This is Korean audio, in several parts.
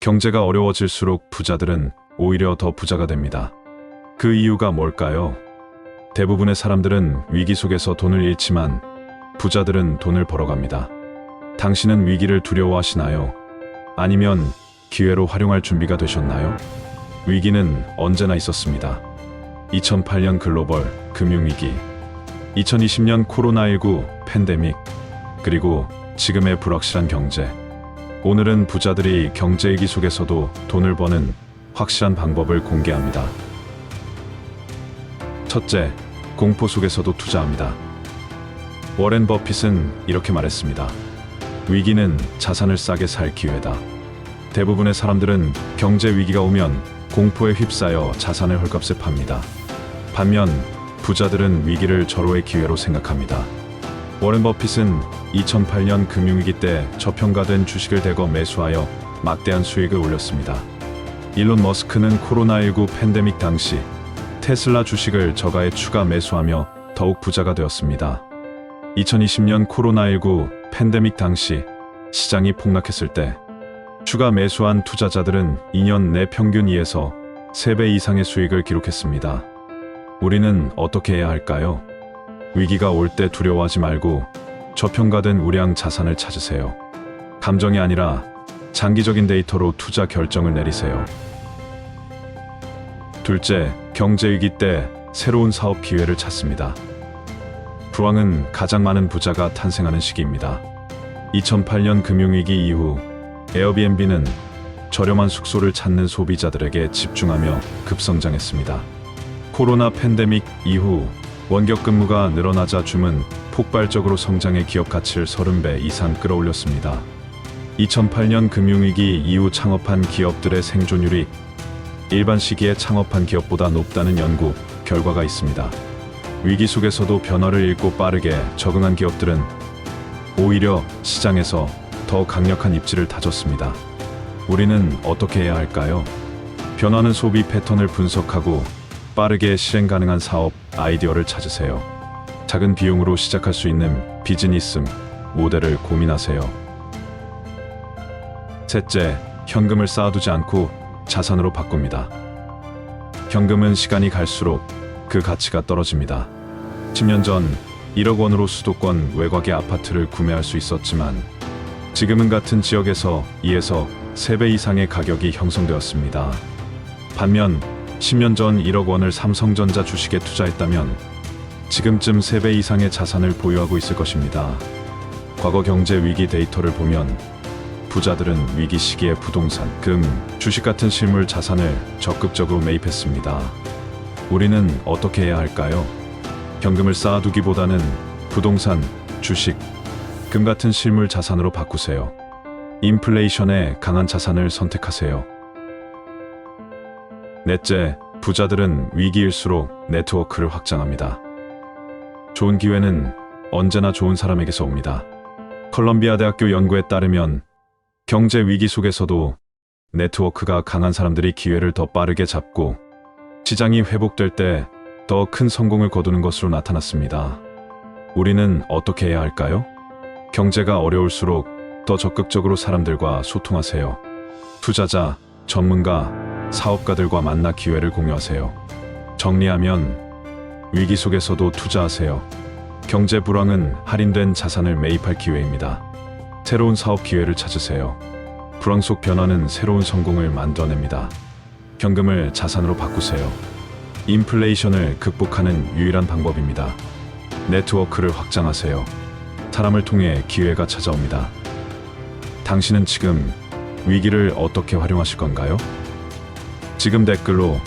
경제가 어려워질수록 부자들은 오히려 더 부자가 됩니다. 그 이유가 뭘까요? 대부분의 사람들은 위기 속에서 돈을 잃지만 부자들은 돈을 벌어갑니다. 당신은 위기를 두려워하시나요? 아니면 기회로 활용할 준비가 되셨나요? 위기는 언제나 있었습니다. 2008년 글로벌 금융위기, 2020년 코로나19 팬데믹, 그리고 지금의 불확실한 경제. 오늘은 부자들이 경제 위기 속에서도 돈을 버는 확실한 방법을 공개합니다. 첫째, 공포 속에서도 투자합니다. 워렌 버핏은 이렇게 말했습니다. 위기는 자산을 싸게 살 기회다. 대부분의 사람들은 경제 위기가 오면 공포에 휩싸여 자산을 헐값에 팝니다. 반면 부자들은 위기를 절호의 기회로 생각합니다. 워렌 버핏은 2008년 금융위기 때 저평가된 주식을 대거 매수하여 막대한 수익을 올렸습니다. 일론 머스크는 코로나19 팬데믹 당시 테슬라 주식을 저가에 추가 매수하며 더욱 부자가 되었습니다. 2020년 코로나19 팬데믹 당시 시장이 폭락했을 때 추가 매수한 투자자들은 2년 내 평균 2에서 3배 이상의 수익을 기록했습니다. 우리는 어떻게 해야 할까요? 위기가 올 때 두려워하지 말고 저평가된 우량 자산을 찾으세요. 감정이 아니라 장기적인 데이터로 투자 결정을 내리세요. 둘째, 경제위기 때 새로운 사업 기회를 찾습니다. 불황은 가장 많은 부자가 탄생하는 시기입니다. 2008년 금융위기 이후 에어비앤비는 저렴한 숙소를 찾는 소비자들에게 집중하며 급성장했습니다. 코로나 팬데믹 이후 원격 근무가 늘어나자 줌은 폭발적으로 성장해 기업 가치를 30배 이상 끌어올렸습니다. 2008년 금융위기 이후 창업한 기업들의 생존율이 일반 시기에 창업한 기업보다 높다는 연구 결과가 있습니다. 위기 속에서도 변화를 읽고 빠르게 적응한 기업들은 오히려 시장에서 더 강력한 입지를 다졌습니다. 우리는 어떻게 해야 할까요? 변화는 소비 패턴을 분석하고 빠르게 실행 가능한 사업 아이디어를 찾으세요. 작은 비용으로 시작할 수 있는 비즈니스 모델을 고민하세요. 셋째, 현금을 쌓아두지 않고 자산으로 바꿉니다. 현금은 시간이 갈수록 그 가치가 떨어집니다. 10년 전 1억 원으로 수도권 외곽의 아파트를 구매할 수 있었지만 지금은 같은 지역에서 2에서 3배 이상의 가격이 형성되었습니다. 반면 10년 전 1억 원을 삼성전자 주식에 투자했다면 지금쯤 3배 이상의 자산을 보유하고 있을 것입니다. 과거 경제 위기 데이터를 보면 부자들은 위기 시기에 부동산, 금, 주식 같은 실물 자산을 적극적으로 매입했습니다. 우리는 어떻게 해야 할까요? 현금을 쌓아두기보다는 부동산, 주식, 금 같은 실물 자산으로 바꾸세요. 인플레이션에 강한 자산을 선택하세요. 넷째, 부자들은 위기일수록 네트워크를 확장합니다. 좋은 기회는 언제나 좋은 사람에게서 옵니다. 컬럼비아 대학교 연구에 따르면 경제 위기 속에서도 네트워크가 강한 사람들이 기회를 더 빠르게 잡고 시장이 회복될 때 더 큰 성공을 거두는 것으로 나타났습니다. 우리는 어떻게 해야 할까요? 경제가 어려울수록 더 적극적으로 사람들과 소통하세요. 투자자, 전문가, 사업가들과 만나 기회를 공유하세요. 정리하면 위기 속에서도 투자하세요. 경제 불황은 할인된 자산을 매입할 기회입니다. 새로운 사업 기회를 찾으세요. 불황 속 변화는 새로운 성공을 만들어냅니다. 현금을 자산으로 바꾸세요. 인플레이션을 극복하는 유일한 방법입니다. 네트워크를 확장하세요. 사람을 통해 기회가 찾아옵니다. 당신은 지금 위기를 어떻게 활용하실 건가요? 지금 댓글로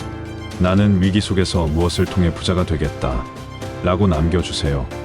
나는 위기 속에서 무엇을 통해 부자가 되겠다 라고 남겨주세요.